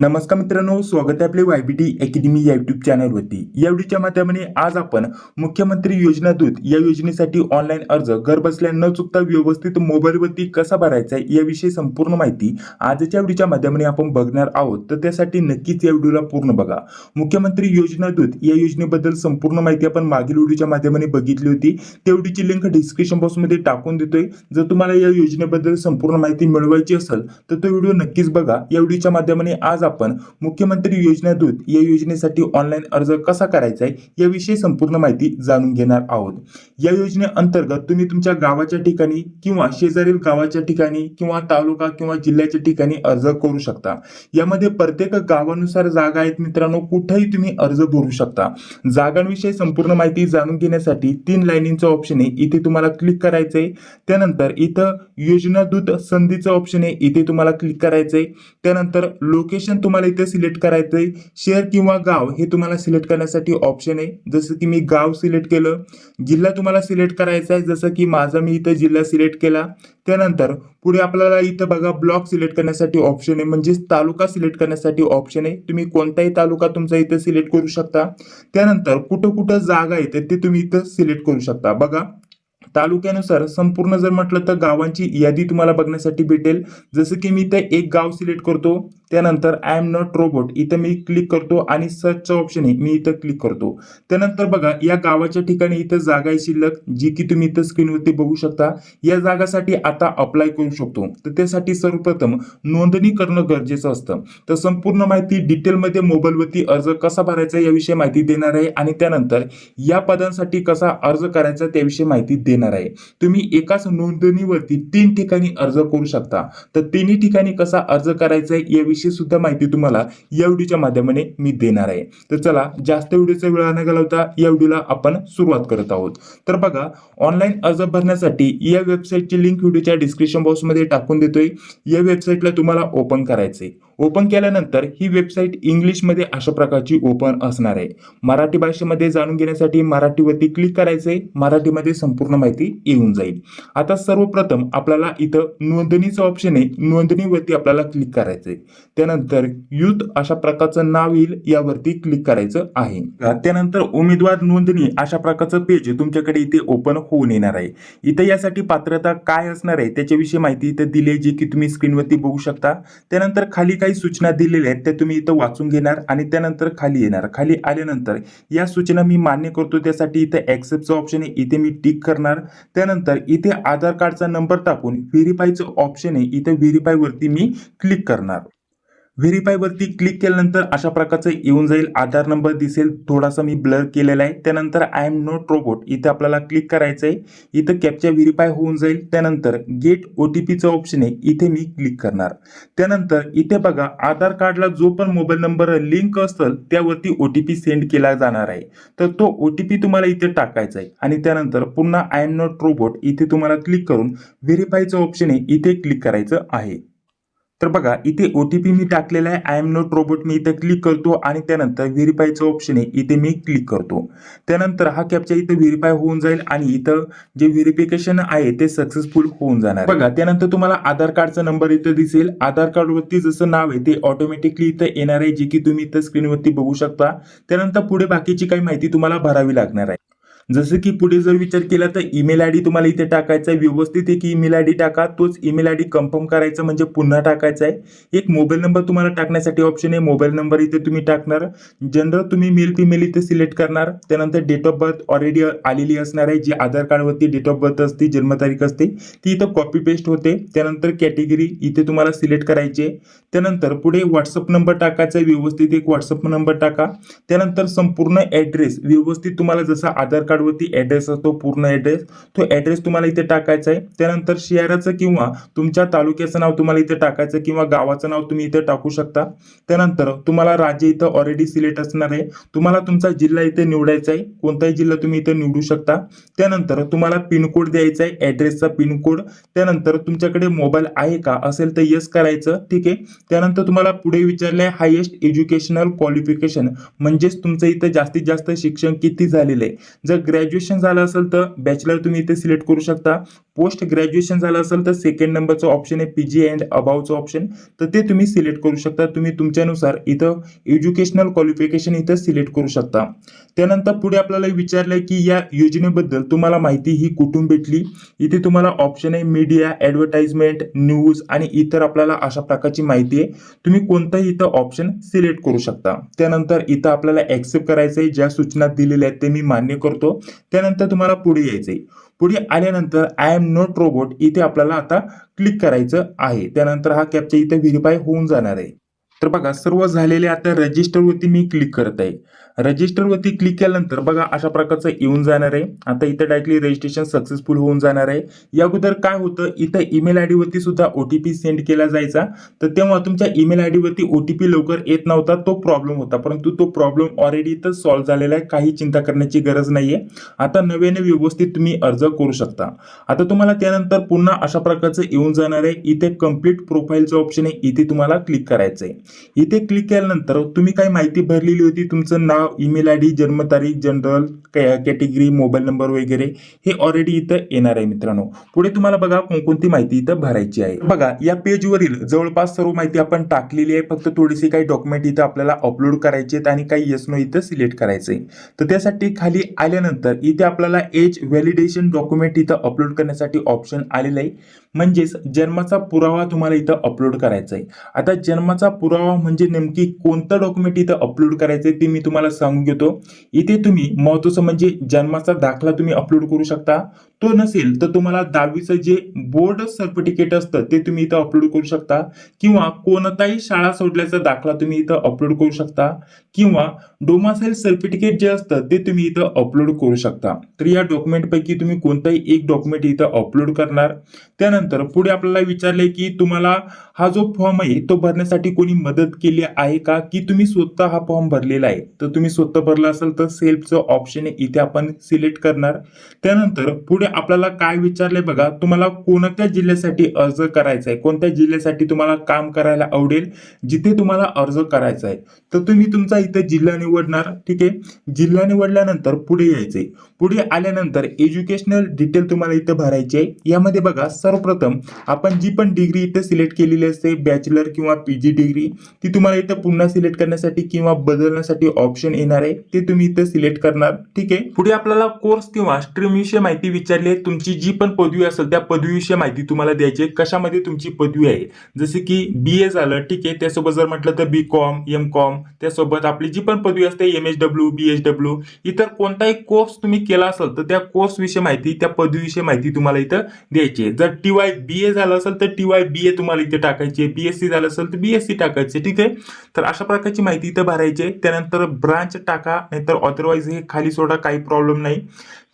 नमस्कार मित्रांनो स्वागत आहे आपले वायबीटी अकॅडमी या युट्यूब चॅनलवरती या व्हिडिओच्या माध्यमाने आज आपण मुख्यमंत्री योजना दूत या योजनेसाठी ऑनलाईन अर्ज घर बसल्या न चुकता व्यवस्थित मोबाईलवरती कसा भरायचा आहे याविषयी संपूर्ण माहिती आजच्या व्हिडिओच्या माध्यमाने आपण बघणार आहोत. तर त्यासाठी नक्कीच या व्हिडिओला पूर्ण बघा. मुख्यमंत्री योजना दूत या योजनेबद्दल संपूर्ण माहिती आपण मागील व्हिडिओच्या माध्यमाने बघितली होती. तेवढीची लिंक डिस्क्रिप्शन बॉक्समध्ये टाकून देतोय. जर तुम्हाला या योजनेबद्दल संपूर्ण माहिती मिळवायची असेल तर तो व्हिडिओ नक्कीच बघा. या व्हिडिओच्या माध्यमाने आज आपण मुख्यमंत्री योजना दूत या योजनेसाठी ऑनलाईन अर्ज कसा करायचा आहे याविषयी संपूर्ण माहिती जाणून घेणार आहोत. या योजनेअंतर्गत तुम्ही तुमच्या गावाच्या ठिकाणी किंवा शेजारील गावाच्या ठिकाणी किंवा तालुका किंवा जिल्ह्याच्या ठिकाणी अर्ज करू शकता. यामध्ये प्रत्येक गावानुसार जागा आहेत मित्रांनो कुठेही तुम्ही अर्ज भरू शकता. जागांविषयी संपूर्ण माहिती जाणून घेण्यासाठी तीन लाईनींचं ऑप्शन आहे. इथे तुम्हाला क्लिक करायचं आहे त्यानंतर इथं योजना दूत संधीचं ऑप्शन आहे. इथे तुम्हाला क्लिक करायचं आहे त्यानंतर लोकेशन तुम्हाला इथे सिलेक्ट करायचं आहे शहर किंवा गाव हे तुम्हाला सिलेक्ट करण्यासाठी ऑप्शन आहे. जसं की मी गाव सिलेक्ट केलं. जिल्हा तुम्हाला सिलेक्ट करायचा आहे. जसं की माझा मी इथं जिल्हा सिलेक्ट केला. त्यानंतर पुढे आपल्याला इथं बघा ब्लॉक सिलेक्ट करण्यासाठी ऑप्शन आहे. म्हणजेच तालुका सिलेक्ट करण्यासाठी ऑप्शन आहे. तुम्ही कोणताही तालुका तुमचा इथं सिलेक्ट करू शकता. त्यानंतर कुठं कुठं जागा येते ते तुम्ही इथं सिलेक्ट करू शकता. बघा तालुक्यानुसार संपूर्ण जर म्हटलं तर गावांची यादी तुम्हाला बघण्यासाठी भेटेल. जसं की मी इथं एक गाव सिलेक्ट करतो. त्यानंतर आय एम नॉट रोबोट इथं मी क्लिक करतो आणि सर्चचं ऑप्शन आहे मी इथं क्लिक करतो. त्यानंतर बघा या गावाच्या ठिकाणी इथं जागा आहे शिल्लक जी की तुम्ही इथं स्क्रीनवरती बघू शकता. या जागासाठी आता अप्लाय करू शकतो. तर त्यासाठी सर्वप्रथम नोंदणी करणं गरजेचं असतं. तर संपूर्ण माहिती डिटेलमध्ये मोबाईलवरती अर्ज कसा भरायचा याविषयी माहिती देणार आहे आणि त्यानंतर या पदांसाठी कसा अर्ज करायचा त्याविषयी माहिती देणार आहे. तुम्ही एकाच नोंदणीवरती तीन ठिकाणी अर्ज करू शकता. तर तिन्ही ठिकाणी कसा अर्ज करायचा याविषयी याविषयी सुद्धा माहिती तुम्हाला या व्हिडिओच्या माध्यमाने मी देणार आहे. तर चला जास्त व्हिडिओचा वेळ न घालवता या व्हिडिओला आपण सुरुवात करत आहोत. तर बघा ऑनलाईन अर्ज भरण्यासाठी या वेबसाईटची लिंक व्हिडिओच्या डिस्क्रिप्शन बॉक्समध्ये टाकून देतोय. या वेबसाईटला तुम्हाला ओपन करायचे ओपन केल्यानंतर ही वेबसाईट इंग्लिशमध्ये अशा प्रकारची ओपन असणार आहे. मराठी भाषेमध्ये जाणून घेण्यासाठी मराठीवरती क्लिक करायचे मराठीमध्ये संपूर्ण माहिती येऊन जाईल. आता सर्वप्रथम आपल्याला इथं नोंदणीचं ऑप्शन आहे. नोंदणीवरती आपल्याला क्लिक करायचंय. त्यानंतर युथ अशा प्रकारचं नाव येईल. यावरती क्लिक करायचं आहे. त्यानंतर उमेदवार नोंदणी अशा प्रकारचं पेज तुमच्याकडे इथे ओपन होऊन येणार आहे. इथे यासाठी पात्रता काय असणार आहे? त्याच्याविषयी माहिती इथे दिली आहे जी की तुम्ही स्क्रीनवरती बघू शकता. त्यानंतर खाली काही सूचना दिलेल्या आहेत त्या तुम्ही इथं वाचून घेणार आणि त्यानंतर खाली येणार. खाली आल्यानंतर या सूचना मी मान्य करतो त्यासाठी इथं ॲक्सेप्टचं ऑप्शन आहे इथे मी टिक करणार. त्यानंतर इथे आधार कार्डचा नंबर टाकून व्हेरीफायचं ऑप्शन आहे इथे व्हेरीफायवरती मी क्लिक करणार. व्हेरीफायवरती क्लिक केल्यानंतर अशा प्रकारचं येऊन जाईल. आधार नंबर दिसेल. थोडासा मी ब्लर केलेला आहे. त्यानंतर आय एम नोट रोबोट इथे आपल्याला क्लिक करायचं आहे इथं कॅपच्या व्हेरीफाय होऊन जाईल. त्यानंतर गेट ओ टी पीचं ऑप्शन आहे. इथे मी क्लिक करणार. त्यानंतर इथे बघा आधार कार्डला जो पण मोबाईल नंबर लिंक असेल त्यावरती ओ टी पी सेंड केला जाणार आहे. तर तो ओ टी पी तुम्हाला इथे टाकायचा आहे. आणि त्यानंतर पुन्हा आय एम नॉट रोबोट इथे तुम्हाला क्लिक करून व्हेरीफायचं ऑप्शन आहे. इथे क्लिक करायचं आहे. तर बघा इथे ओ टी पी मी टाकलेला आहे. आय एम नोट रोबोट मी इथे क्लिक करतो आणि त्यानंतर व्हेरीफायचं ऑप्शन आहे. इथे मी क्लिक करतो. त्यानंतर हा कॅपचा इथे व्हेरीफाय होऊन जाईल आणि इथं जे व्हेरिफिकेशन आहे ते सक्सेसफुल होऊन जाणार बघा त्यानंतर तुम्हाला आधार कार्डचा नंबर इथं दिसेल. आधार कार्डवरती जसं नाव आहे ते ऑटोमॅटिकली इथं येणार आहे जे की तुम्ही इथं स्क्रीनवरती बघू शकता. त्यानंतर पुढे बाकीची काही माहिती तुम्हाला भरावी लागणार आहे. जसं की पुढे जर विचार केला तर ईमेल आय डी तुम्हाला इथे टाकायचा आहे. व्यवस्थित एक ईमेल आय डी टाका. तोच ईमेल आय डी कन्फर्म करायचा म्हणजे पुन्हा टाकायचा आहे. एक मोबाईल नंबर तुम्हाला टाकण्यासाठी ऑप्शन आहे. मोबाईल नंबर इथे तुम्ही टाकणार. जनरल तुम्ही मेल फिमेल इथे सिलेक्ट करणार. त्यानंतर डेट ऑफ बर्थ ऑलरेडी आलेली असणार आहे. जी आधार कार्डवरती डेट ऑफ बर्थ असते जन्मतारीख असते ती इथं कॉपी पेस्ट होते. त्यानंतर कॅटेगरी इथे तुम्हाला सिलेक्ट करायची. आहे त्यानंतर पुढे व्हॉट्सअप नंबर टाकायचा आहे. व्यवस्थित एक व्हॉट्सअप नंबर टाका. त्यानंतर संपूर्ण ॲड्रेस व्यवस्थित तुम्हाला जसा आधार कार्ड कार्डवरती ॲड्रेस असतो पूर्ण ॲड्रेस तो ॲड्रेस तुम्हाला इथे टाकायचा आहे. त्यानंतर शहराचं किंवा तुमच्या तालुक्याचं नाव तुम्हाला इथे टाकायचं किंवा गावाचं नाव तुम्ही इथे टाकू शकता. त्यानंतर तुम्हाला राज्य इथं ऑलरेडी सिलेक्ट असणार आहे. तुम्हाला तुमचा जिल्हा इथे निवडायचा आहे. कोणताही जिल्हा तुम्ही इथे निवडू शकता. त्यानंतर तुम्हाला पिनकोड द्यायचा आहे ॲड्रेसचा पिनकोड त्यानंतर तुमच्याकडे मोबाईल आहे का? असेल तर यस करायचं. ठीक आहे? त्यानंतर तुम्हाला पुढे विचारलं आहे हायेस्ट एज्युकेशनल क्वालिफिकेशन म्हणजेच तुमचं इथं जास्तीत जास्त शिक्षण किती झालेलं आहे? जर ग्रॅज्युएशन झालं असेल तर बॅचलर तुम्ही इथे सिलेक्ट करू शकता. पोस्ट ग्रॅज्युएशन झालं असेल तर सेकंड नंबरचं ऑप्शन आहे पी जी अँड अबावचं ऑप्शन तर ते तुम्ही सिलेक्ट करू शकता. तुम्ही तुमच्यानुसार इथं एज्युकेशनल क्वालिफिकेशन इथं सिलेक्ट करू शकता. त्यानंतर पुढे आपल्याला विचारलंय की या योजनेबद्दल तुम्हाला माहिती ही कुठून भेटली? इथे तुम्हाला ऑप्शन आहे मीडिया ॲडव्हर्टाइजमेंट न्यूज आणि इतर आपल्याला अशा प्रकारची माहिती आहे. तुम्ही कोणताही इथं ऑप्शन सिलेक्ट करू शकता. त्यानंतर इथं आपल्याला ॲक्सेप्ट करायचं आहे ज्या सूचना दिलेल्या आहेत ते मी मान्य करतो. त्यानंतर तुम्हाला पुढे यायचं आहे पुढे आल्यानंतर आय एम नॉट रोबोट इथे आपल्याला आता क्लिक करायचं आहे. त्यानंतर हा कॅपचा इथे व्हेरीफाय होऊन जाणार आहे. तर बघा सर्व झालेले आता रजिस्टरवरती मी क्लिक करत आहे. रजिस्टरवरती क्लिक केल्यानंतर बघा अशा प्रकारचं येऊन जाणार आहे. आता इथं डायरेक्टली रजिस्ट्रेशन सक्सेसफुल होऊन जाणार आहे. या अगोदर काय होतं इथं ईमेल आय डीवरती सुद्धा ओ टी पी सेंड केला जायचा. तर तेव्हा तुमच्या ईमेल आय डीवरती ओ टी पी लवकर येत नव्हता तो प्रॉब्लेम होता. परंतु तो प्रॉब्लेम ऑलरेडी इथं सॉल्व्ह झालेला आहे. काही चिंता करण्याची गरज नाही आहे आता नव्याने व्यवस्थित तुम्ही अर्ज करू शकता. आता तुम्हाला त्यानंतर पुन्हा अशा प्रकारचं येऊन जाणार आहे. इथे कंप्लीट प्रोफाईलचं ऑप्शन आहे. इथे तुम्हाला क्लिक करायचं आहे इथे क्लिक केल्यानंतर तुम्ही काही माहिती भरलेली होती. तुमचं नाव ईमेल आय डी जन्मतारीख जनरल कॅटेगरी मोबाईल नंबर वगैरे हे ऑलरेडी इथं येणार आहे मित्रांनो. पुढे तुम्हाला बघा कोणकोणती माहिती इथं भरायची आहे. बघा या पेजवरील जवळपास सर्व माहिती आपण टाकलेली आहे. फक्त थोडीशी काही डॉक्युमेंट इथं आपल्याला अपलोड करायचे आहेत आणि काही येस नो इथं सिलेक्ट करायचंय तर त्यासाठी खाली आल्यानंतर इथे आपल्याला एज व्हॅलिडेशन डॉक्युमेंट इथं अपलोड करण्यासाठी ऑप्शन आलेलं आहे. म्हणजेच जन्माचा पुरावा तुम्हाला इथं अपलोड करायचा आहे. आता जन्माचा पुरावा म्हणजे नेमकी कोणतं डॉक्युमेंट इथं अपलोड करायचं आहे ते मी तुम्हाला सांगून घेतो. इथे तुम्ही महत्वाचं म्हणजे जन्माचा दाखला तुम्ही अपलोड करू शकता. तो नसेल तर तुम्हाला दहावीचं जे बोर्ड सर्टिफिकेट असतं ते तुम्ही इथं अपलोड करू शकता. किंवा कोणताही शाळा सोडल्याचा दाखला तुम्ही इथं अपलोड करू शकता. किंवा डोमासाईल सर्टिफिकेट जे असतं ते तुम्ही इथं अपलोड करू शकता. तर या डॉक्युमेंटपैकी तुम्ही कोणताही एक डॉक्युमेंट इथं अपलोड करणार. त्यानंतर पुढे आपल्याला विचारले की तुम्हाला हा जो फॉर्म आहे तो भरण्यासाठी कोणी मदत केली आहे का? की तुम्ही स्वतः हा फॉर्म भरलेला आहे? तर तुम्ही स्वतः भरला असेल तर सेल्फचं ऑप्शन आहे इथे आपण सिलेक्ट करणार. त्यानंतर पुढे आपल्याला काय विचारले बघा तुम्हाला कोणत्या जिल्ह्यासाठी अर्ज करायचा आहे? कोणत्या जिल्ह्यासाठी तुम्हाला काम करायला आवडेल? जिथे तुम्हाला अर्ज करायचा आहे. तर तुम्ही तुमचा इथे जिल्हा निवडणार ठीक आहे? जिल्हा निवडल्यानंतर पुढे यायचे पुढे आल्यानंतर एज्युकेशनल डिटेल तुम्हाला इथे भरायचे आहे. यामध्ये बघा सर्वप्रथम आपण जी पण डिग्री इथे सिलेक्ट केलेली असते बॅचलर किंवा पी जी डिग्री ती तुम्हाला इथं पुन्हा सिलेक्ट करण्यासाठी किंवा बदलण्यासाठी ऑप्शन येणार आहे. ते तुम्ही इथं सिलेक्ट करणार. ठीक आहे? पुढे आपल्याला कोर्स किंवा स्ट्रीम विषयी माहिती विचारली आहे. तुमची जी पण पदवी असेल त्या पदवीविषयी माहिती तुम्हाला द्यायची आहे. कशामध्ये तुमची पदवी आहे? जसे की बी ए झालं ठीक आहे. त्यासोबत जर म्हटलं तर बी कॉम एम कॉम त्यासोबत आपली जी पण पदवी असते M H W B H W इतर कोणताही कोर्स तुम्ही केला असेल तर त्या कोर्स विषयी माहिती त्या पदवीविषयी माहिती तुम्हाला इथं द्यायची आहे. जर टी वाय बी ए झालं असेल तर टी वाय बी ए तुम्हाला इथे टाकायची आहे बी एस सी झालं असेल तर बी एस सी टाकायची ठीक आहे? तर अशा प्रकारची माहिती इथं भरायची आहे. त्यानंतर ब्रांच टाका नाहीतर ऑदरवाईज हे खाली सोडा काही प्रॉब्लेम नाही.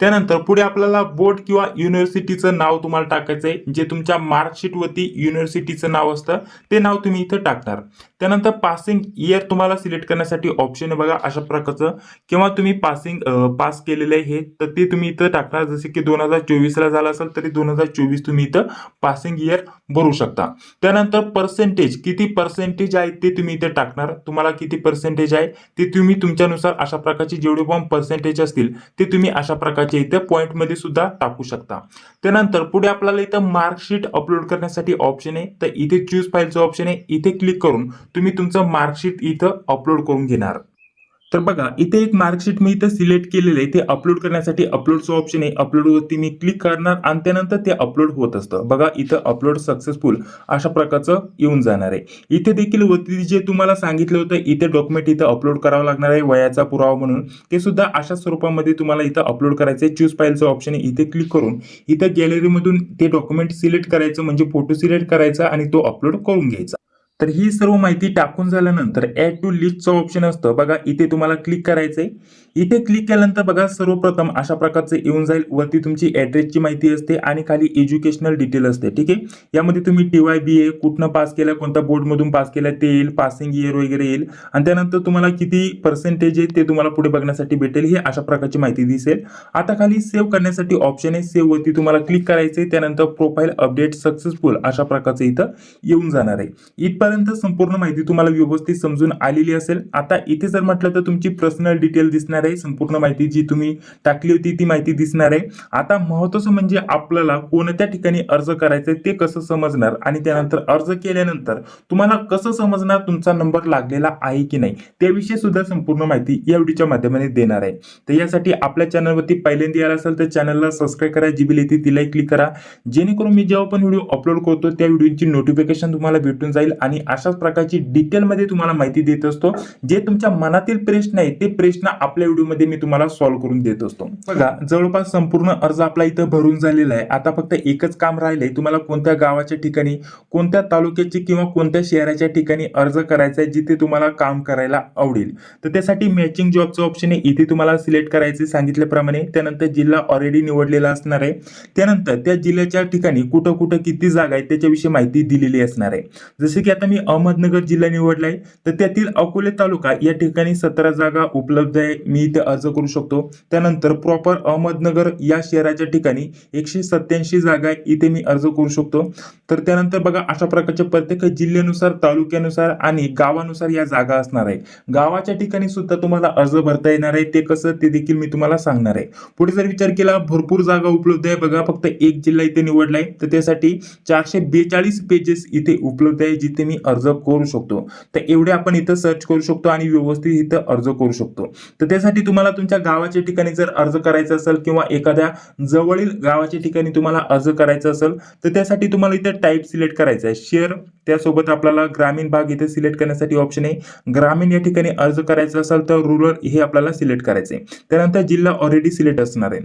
त्यानंतर पुढे आपल्याला बोर्ड किंवा युनिव्हर्सिटीचं नाव तुम्हाला टाकायचं आहे जे तुमच्या मार्कशीटवरती युनिव्हर्सिटीचं नाव असतं ते नाव तुम्ही इथं टाकणार. त्यानंतर पासिंग इयर तुम्हाला सिलेक्ट करण्यासाठी ऑप्शन बघा अशा प्रकारचं. किंवा तुम्ही पासिंग पास केलेलं आहे हे तर ते तुम्ही इथं टाकणार. जसे की दोन हजार चोवीसला झालं असेल तरी दोन हजार चोवीस तुम्ही इथं पासिंग इयर भरू शकता. त्यानंतर त्यानंतर पर्सेंटेज किती पर्सेंटेज आहे ते तुम्ही इथे टाकणार? तुम्हाला किती पर्सेंटेज आहे? ते तुम्ही तुमच्यानुसार अशा प्रकारचे जेवढे पण पर्सेंटेज असतील ते तुम्ही अशा प्रकारचे इथे पॉईंटमध्ये सुद्धा टाकू शकता. त्यानंतर पुढे आपल्याला इथं मार्कशीट अपलोड करण्यासाठी ऑप्शन आहे. तर इथे चूज फाईलचं ऑप्शन आहे. इथे क्लिक करून तुम्ही तुमचं मार्कशीट इथं अपलोड करून घेणार. तर बघा इथे एक मार्कशीट मी इथं सिलेक्ट केलेलं आहे. ते अपलोड करण्यासाठी अपलोडचं ऑप्शन आहे. अपलोडवरती मी क्लिक करणार आणि त्यानंतर ते अपलोड होत असतं. बघा इथं अपलोड सक्सेसफुल अशा प्रकारचं येऊन जाणार आहे. इथे देखील वरती जे तुम्हाला सांगितलं होतं इथे डॉक्युमेंट इथं अपलोड करावं लागणार आहे वयाचा पुरावा म्हणून. ते सुद्धा अशा स्वरूपामध्ये तुम्हाला इथं अपलोड करायचं आहे चूज फाईलचं ऑप्शन आहे. इथे क्लिक करून इथं गॅलरीमधून ते डॉक्युमेंट सिलेक्ट करायचं म्हणजे फोटो सिलेक्ट करायचा आणि तो अपलोड करून घ्यायचा. तर ही सर्व माहिती टाकून झाल्यानंतर ॲड टू लिस्टचं ऑप्शन असतं. बघा इथे तुम्हाला क्लिक करायचंय. इथे क्लिक केल्यानंतर बघा सर्वप्रथम अशा प्रकारचं येऊन जाईल. वरती तुमची ॲड्रेसची माहिती असते आणि खाली एज्युकेशनल डिटेल असते. ठीक आहे? यामध्ये तुम्ही टी वाय बी ए कुठनं पास केलं कोणत्या बोर्डमधून पास केलं ते येईल. पासिंग इयर वगैरे येईल. आणि त्यानंतर तुम्हाला किती पर्सेंटेज आहे ते तुम्हाला पुढे बघण्यासाठी भेटेल. हे अशा प्रकारची माहिती दिसेल. आता खाली सेव्ह करण्यासाठी ऑप्शन आहे. सेव्हवरती तुम्हाला क्लिक करायचं आहे त्यानंतर प्रोफाईल अपडेट सक्सेसफुल अशा प्रकारचं इथं येऊन जाणार आहे. इथपर्यंत इथपर्यंत संपूर्ण माहिती तुम्हाला व्यवस्थित समजून आलेली असेल. आता इथे जर म्हटलं तर तुमची पर्सनल डिटेल दिसणार आहे. संपूर्ण माहिती जी तुम्ही टाकली होती ती माहिती दिसणार आहे. आता महत्वाचं म्हणजे आपल्याला कोणत्या ठिकाणी अर्ज करायचा ते कसं समजणार? आणि त्यानंतर अर्ज केल्यानंतर तुम्हाला कसं समजणार? तुमचा नंबर लागलेला आहे की नाही? त्याविषयी सुद्धा संपूर्ण माहिती या व्हिडिओच्या माध्यमाने देणार आहे. तर यासाठी आपल्या चॅनलवरती पहिल्यांदा यायला असेल तर चॅनलला सबस्क्राईब करा जी बिल येते तिलाही क्लिक करा. जेणेकरून मी जेव्हा पण व्हिडिओ अपलोड करतो त्या व्हिडिओची नोटिफिकेशन तुम्हाला भेटून जाईल आणि अशाच प्रकारची डिटेलमध्ये तुम्हाला माहिती देत असतो. जे तुमच्या मनातील प्रश्न आहे ते प्रश्न आपल्या व्हिडिओमध्ये मी तुम्हाला सॉल्व्ह करून देत असतो. बघा जवळपास संपूर्ण अर्ज आपला इथं भरून झालेला आहे. आता फक्त एकच काम राहिलंय. तुम्हाला कोणत्या गावाच्या ठिकाणी कोणत्या तालुक्याची किंवा कोणत्या शहराच्या ठिकाणी अर्ज करायचा आहे जिथे तुम्हाला काम करायला आवडेल. तर त्यासाठी मॅचिंग जॉबचं ऑप्शन आहे. इथे तुम्हाला सिलेक्ट करायचे सांगितल्याप्रमाणे. त्यानंतर जिल्हा ऑलरेडी निवडलेला असणार आहे. त्यानंतर त्या जिल्ह्याच्या ठिकाणी कुठं कुठं किती जागा आहेत त्याच्याविषयी माहिती दिलेली असणार आहे. जसे की आता मी अहमदनगर जिल्हा निवडलाय तर त्यातील अकोले तालुका या ठिकाणी सतरा जागा उपलब्ध आहे. मी इथे अर्ज करू शकतो. त्यानंतर प्रॉपर अहमदनगर या शहराच्या ठिकाणी एकशे सत्याऐंशी जागा आहे इथे मी अर्ज करू शकतो. तर त्यानंतर बघा अशा प्रकारच्या प्रत्येक जिल्ह्यानुसार तालुक्यानुसार आणि गावानुसार या जागा असणार आहे गावाच्या ठिकाणी सुद्धा तुम्हाला अर्ज भरता येणार आहे. ते कसं ते देखील मी तुम्हाला सांगणार आहे. पुढे जर विचार केला भरपूर जागा उपलब्ध आहे. बघा फक्त एक जिल्हा इथे निवडलाय. तर त्यासाठी चारशे बेचाळीस पेजेस इथे उपलब्ध आहे जिथे मी अर्ज करू शकतो. तर एवढे आपण इथं सर्च करू शकतो आणि व्यवस्थित इथं अर्ज करू शकतो. तर त्यासाठी तुम्हाला तुमच्या गावाच्या ठिकाणी जर अर्ज करायचा असेल किंवा एखाद्या जवळील गावाच्या ठिकाणी तुम्हाला अर्ज करायचा असेल तर त्यासाठी तुम्हाला इथे टाईप सिलेक्ट करायचा आहे. शेअर त्यासोबत आपल्याला ग्रामीण भाग इथे सिलेक्ट करण्यासाठी ऑप्शन आहे. ग्रामीण या ठिकाणी अर्ज करायचा असेल तर रुरल हे आपल्याला सिलेक्ट करायचं आहे त्यानंतर जिल्हा ऑलरेडी सिलेक्ट असणार आहे.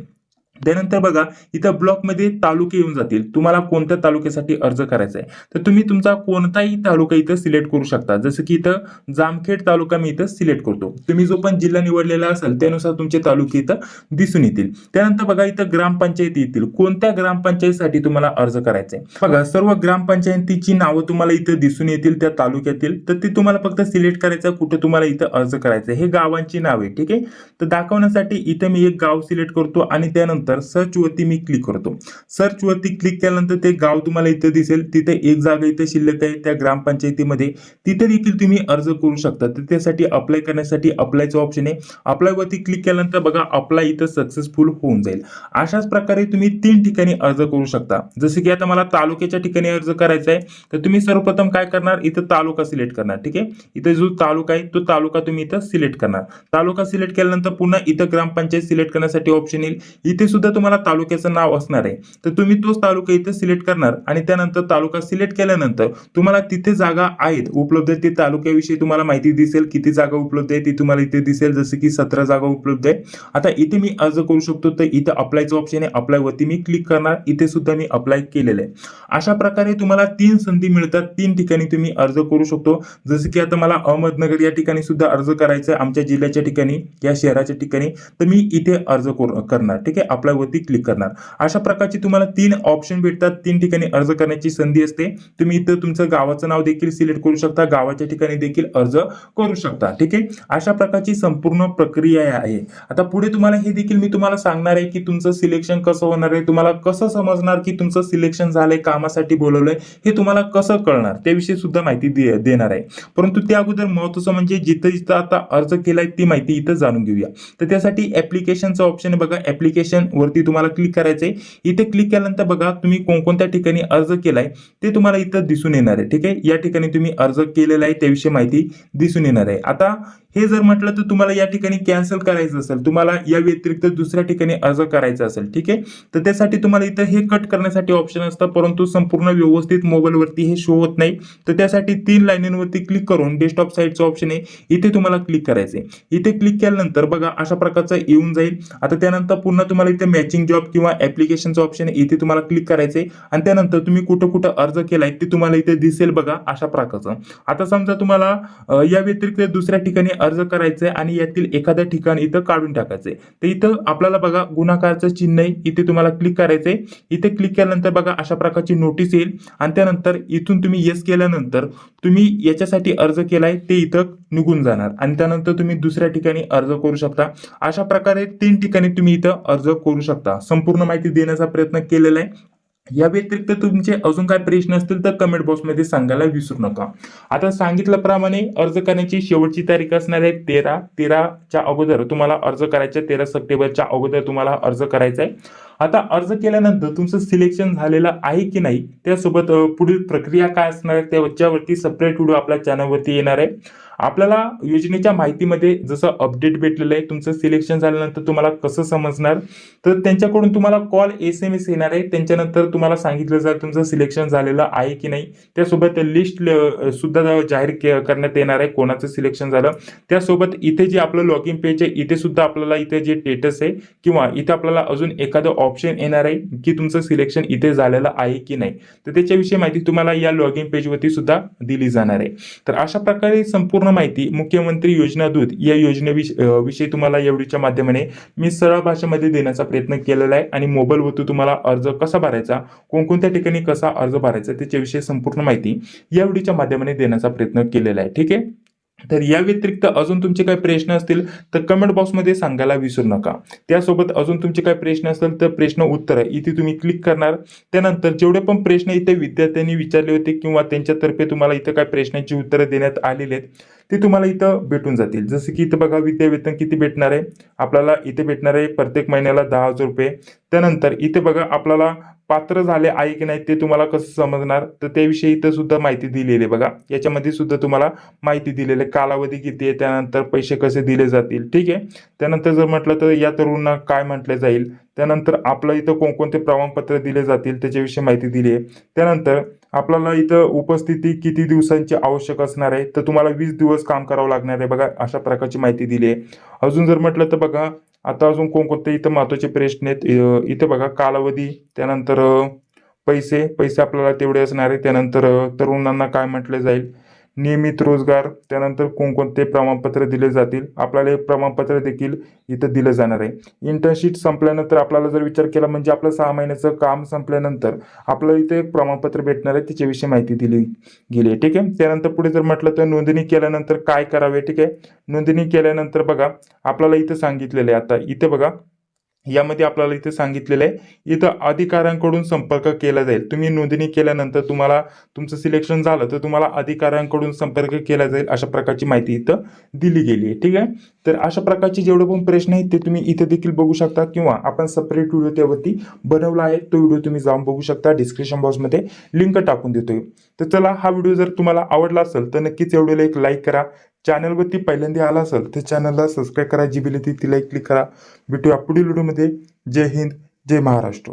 त्यानंतर बघा इथं ब्लॉकमध्ये तालुके येऊन जातील. तुम्हाला कोणत्या तालुक्यासाठी अर्ज करायचा आहे तर तुम्ही तुमचा कोणताही तालुका इथं सिलेक्ट करू शकता. जसं की इथं जामखेड तालुका मी इथं सिलेक्ट करतो. तुम्ही जो पण जिल्हा निवडलेला असेल त्यानुसार तुमचे तालुके इथं दिसून येतील. त्यानंतर बघा इथं ग्रामपंचायती येतील. कोणत्या ग्रामपंचायतीसाठी तुम्हाला अर्ज करायचा आहे बघा सर्व ग्रामपंचायतीची नावं तुम्हाला इथं दिसून येतील त्या तालुक्यातील. तर ते तुम्हाला फक्त सिलेक्ट करायचं कुठं तुम्हाला इथं अर्ज करायचं आहे. हे गावांची नावे ठीक आहे? तर दाखवण्यासाठी इथं मी एक गाव सिलेक्ट करतो आणि त्यानंतर सर्च सर्चवरती मी क्लिक करतो. सर्चवरती क्लिक केल्यानंतर ते गाव तुम्हाला इथं दिसेल. तिथे एक जागा इथे शिल्लक आहे. त्या ग्रामपंचायतीमध्ये तिथे देखील तुम्ही अर्ज करू शकता. तर त्यासाठी अप्लाय करण्यासाठी अप्लायचं ऑप्शन आहे. अप्लायवरती क्लिक केल्यानंतर बघा अप्लाय इथं सक्सेसफुल होऊन जाईल. अशाच प्रकारे तुम्ही तीन ठिकाणी अर्ज करू शकता. जसं की आता मला तालुक्याच्या ठिकाणी अर्ज करायचा आहे तर तुम्ही सर्वप्रथम काय करणार? इथं तालुका सिलेक्ट करणार ठीक आहे? इथं जो तालुका आहे तो तालुका तुम्ही इथं सिलेक्ट करणार. तालुका सिलेक्ट केल्यानंतर पुन्हा इथं ग्रामपंचायत सिलेक्ट करण्यासाठी ऑप्शन येईल. इथे सुद्धा तुम्हाला तालुक्याचं नाव असणार आहे. तर तुम्ही तोच तालुका इथे सिलेक्ट करणार आणि त्यानंतर तालुका सिलेक्ट केल्यानंतर तुम्हाला तिथे जागा आहेत. उपलब्ध ते तालुक्याविषयी तुम्हाला माहिती दिसेल. किती जागा उपलब्ध आहे ती तुम्हाला इथे दिसेल. जसं की सतरा जागा उपलब्ध आहे आता इथे मी अर्ज करू शकतो. तर इथे अप्लायचं ऑप्शन आहे. अप्लाय वरती मी क्लिक करणार. इथे सुद्धा मी अप्लाय केलेलं आहे. अशा प्रकारे तुम्हाला तीन संधी मिळतात. तीन ठिकाणी तुम्ही अर्ज करू शकतो. जसं की आता मला अहमदनगर या ठिकाणी सुद्धा अर्ज करायचा आहे. आमच्या जिल्ह्याच्या ठिकाणी या शहराच्या ठिकाणी. तर मी इथे अर्ज करू- करणार. ठीक आहे? अप्लाय वरती क्लिक करणार. अशा प्रकारची तुम्हाला तीन ऑप्शन भेटतात. तीन ठिकाणी अर्ज करण्याची संधी असते. तुम्ही इथं तुमचं गावाचं नाव देखील सिलेक्ट करू शकता. गावाच्या ठिकाणी देखील अर्ज करू शकता. ठीक आहे? अशा प्रकारची संपूर्ण प्रक्रिया आहे. आता पुढे तुम्हाला हे देखील मी तुम्हाला सांगणार आहे की तुमचं सिलेक्शन कसं होणार आहे. तुम्हाला कसं समजणार की तुमचं सिलेक्शन झालंय कामासाठी बोलवलंय हे तुम्हाला कसं कळणार? त्याविषयी सुद्धा माहिती दे- देणार आहे. परंतु त्या अगोदर महत्वाचं म्हणजे जिथं जिथं आता अर्ज केलाय ती माहिती इथं जाणून घेऊया. तर त्यासाठी ऍप्लिकेशनचं ऑप्शन आहे बघा. ऍप्लिकेशन वरती तुम्हाला क्लिक करायचंय. इथे क्लिक केल्यानंतर बघा तुम्ही कोणकोणत्या ठिकाणी अर्ज केलाय ते तुम्हाला इथं दिसून येणार आहे ठीक आहे? या ठिकाणी तुम्ही अर्ज केलेला आहे त्याविषयी माहिती दिसून येणार आहे. आता हे जर म्हटलं तर तुम्हाला या ठिकाणी कॅन्सल करायचं असेल तुम्हाला या व्यतिरिक्त दुसऱ्या ठिकाणी अर्ज करायचा असेल ठीक आहे? तर त्यासाठी तुम्हाला इथं हे कट करण्यासाठी ऑप्शन असतं परंतु संपूर्ण व्यवस्थित मोबाईलवरती हे शो होत नाही. तर त्यासाठी तीन लाईनींवरती क्लिक करून डेस्कटॉप साईडचं ऑप्शन आहे इथे तुम्हाला क्लिक करायचं आहे इथे क्लिक केल्यानंतर बघा अशा प्रकारचं येऊन जाईल. आता त्यानंतर पुन्हा तुम्हाला इथे मॅचिंग जॉब किंवा ऍप्लिकेशनचं ऑप्शन आहे इथे तुम्हाला क्लिक करायचं आहे आणि त्यानंतर तुम्ही कुठं कुठं अर्ज केलाय ते तुम्हाला इथे दिसेल बघा अशा प्रकारचं. आता समजा तुम्हाला या व्यतिरिक्त दुसऱ्या ठिकाणी अर्ज करायचंय आणि यातील एखाद्या ठिकाण इथं काढून टाकायचंय. तर इथं आपल्याला बघा गुणाकारचं चिन्ह आहे. इथे तुम्हाला क्लिक करायचं आहे इथे क्लिक केल्यानंतर बघा अशा प्रकारची नोटीस येईल. आणि त्यानंतर इथून तुम्ही येस केल्यानंतर तुम्ही याच्यासाठी अर्ज केलाय ते इथं निघून जाणार. आणि त्यानंतर तुम्ही दुसऱ्या ठिकाणी अर्ज करू शकता. अशा प्रकारे तीन ठिकाणी तुम्ही इथं अर्ज करू शकता. संपूर्ण माहिती देण्याचा प्रयत्न केलेला आहे. या व्यतिरिक्त तुमचे अजून काय प्रश्न असतील तर कमेंट बॉक्समध्ये सांगायला विसरू नका. आता सांगितल्याप्रमाणे अर्ज करण्याची शेवटची तारीख असणार आहे तेरा. तेराच्या अगोदर तुम्हाला अर्ज करायचा तेरा सप्टेंबरच्या अगोदर तुम्हाला अर्ज करायचा आहे. आता अर्ज केल्यानंतर तुमचं सिलेक्शन झालेलं आहे की नाही त्यासोबत पुढील प्रक्रिया काय असणार आहे त्याच्यावरती सपरेट व्हिडिओ आपल्या चॅनलवरती येणार आहे. आपल्याला योजनेच्या माहितीमध्ये जसं अपडेट भेटलेलं आहे तुमचं सिलेक्शन झाल्यानंतर तुम्हाला कसं समजणार तर त्यांच्याकडून तुम्हाला कॉल एस एम एस येणार आहे. त्यांच्यानंतर तुम्हाला सांगितलं जाईल तुमचं सिलेक्शन झालेलं आहे की नाही त्यासोबत लिस्ट सुद्धा जाहीर करण्यात येणार आहे कोणाचं सिलेक्शन झालं. त्यासोबत इथे जे आपलं लॉगिन पेज आहे इथे सुद्धा आपल्याला इथे जे स्टेटस आहे किंवा इथे आपल्याला अजून एखादं ऑप्शन येणार आहे की तुमचं सिलेक्शन इथे झालेलं आहे की नाही. तर त्याच्याविषयी माहिती तुम्हाला या लॉगिन पेजवरती सुद्धा दिली जाणार आहे. तर अशा प्रकारे संपूर्ण माहिती मुख्यमंत्री योजना दूत या योजनेविषयी विषयी तुम्हाला एवढीच्या माध्यमाने मी सरळ भाषेमध्ये देण्याचा प्रयत्न केलेला आहे आणि मोबाईलवरती तुम्हाला अर्ज कसा भरायचा कोणकोणत्या ठिकाणी कसा अर्ज भरायचा त्याच्याविषयी संपूर्ण माहिती या व्हिडिओच्या माध्यमाने देण्याचा प्रयत्न केलेला आहे. ठीक आहे? तर या व्यतिरिक्त अजून तुमचे काही प्रश्न असतील तर कमेंट बॉक्समध्ये सांगायला विसरू नका. त्यासोबत अजून तुमचे काही प्रश्न असतील तर प्रश्न उत्तर इथे तुम्ही क्लिक करणार. त्यानंतर जेवढे पण प्रश्न इथे विद्यार्थ्यांनी विचारले होते किंवा त्यांच्यातर्फे तुम्हाला इथं काय प्रश्नांची उत्तरं देण्यात आलेली आहेत ते तुम्हाला इथं भेटून जातील. जसं की इथं बघा विद्यावेतन किती भेटणार आहे? आपल्याला इथे भेटणार आहे प्रत्येक महिन्याला दहा हजार रुपये. त्यानंतर इथे बघा आपल्याला पात्र झाले आहे की नाही ते तुम्हाला कसं समजणार? तर त्याविषयी इथं सुद्धा माहिती दिलेली आहे बघा. याच्यामध्ये सुद्धा तुम्हाला माहिती दिलेली आहे. कालावधी किती आहे त्यानंतर पैसे कसे दिले जातील ठीक आहे? त्यानंतर जर म्हटलं तर या तरुणांना काय म्हटलं जाईल? त्यानंतर आपलं इथं कोणकोणते प्रमाणपत्र दिले जातील त्याच्याविषयी माहिती दिली आहे. त्यानंतर आपल्याला इथं उपस्थिती किती दिवसांची आवश्यक असणार आहे? तर तुम्हाला वीस दिवस काम करावं लागणार आहे बघा अशा प्रकारची माहिती दिली आहे. अजून जर म्हटलं तर बघा आता अजून कोणकोणते इथं महत्त्वाचे प्रश्न आहेत? इथं बघा कालावधी त्यानंतर पैसे पैसे आपल्याला तेवढे असणार आहे. त्यानंतर तरुणांना काय म्हटलं जाईल? नियमित रोजगार त्यानंतर कोणकोणते प्रमाणपत्र दिले जातील आपल्याला हे प्रमाणपत्र देखील इथं दिलं जाणार आहे. इंटर्नशिप संपल्यानंतर आपल्याला जर विचार केला म्हणजे आपलं सहा महिन्याचं काम संपल्यानंतर आपल्याला इथे एक प्रमाणपत्र भेटणार आहे त्याच्याविषयी माहिती दिली गेली आहे. ठीक आहे? त्यानंतर पुढे जर म्हटलं तर नोंदणी केल्यानंतर काय करावे? ठीक आहे? नोंदणी केल्यानंतर बघा आपल्याला इथं सांगितलेलं आहे. आता इथे बघा यामध्ये आपल्याला इथे सांगितलेलं आहे इथं अधिकाऱ्यांकडून संपर्क केला जाईल. तुम्ही नोंदणी केल्यानंतर तुम्हाला तुमचं सिलेक्शन झालं तर तुम्हाला अधिकाऱ्यांकडून संपर्क केला जाईल अशा प्रकारची माहिती इथं दिली गेली आहे. ठीक आहे? तर अशा प्रकारचे जेवढे पण प्रश्न आहेत ते तुम्ही इथे देखील बघू शकता किंवा आपण सेपरेट व्हिडिओ त्यावरती बनवला आहे तो व्हिडिओ तुम्ही जाऊन बघू शकता. डिस्क्रिप्शन बॉक्समध्ये लिंक टाकून देतोय. तर चला हा व्हिडिओ जर तुम्हाला आवडला असेल तर नक्कीच या एक लाईक करा. चॅनलवरती पहिल्यांदा आला असेल तर चॅनलला सबस्क्राईब करा जी बिल ती तिला क्लिक करा. भेटूया पुढील व्हिडिओमध्ये जय हिंद जय महाराष्ट्र.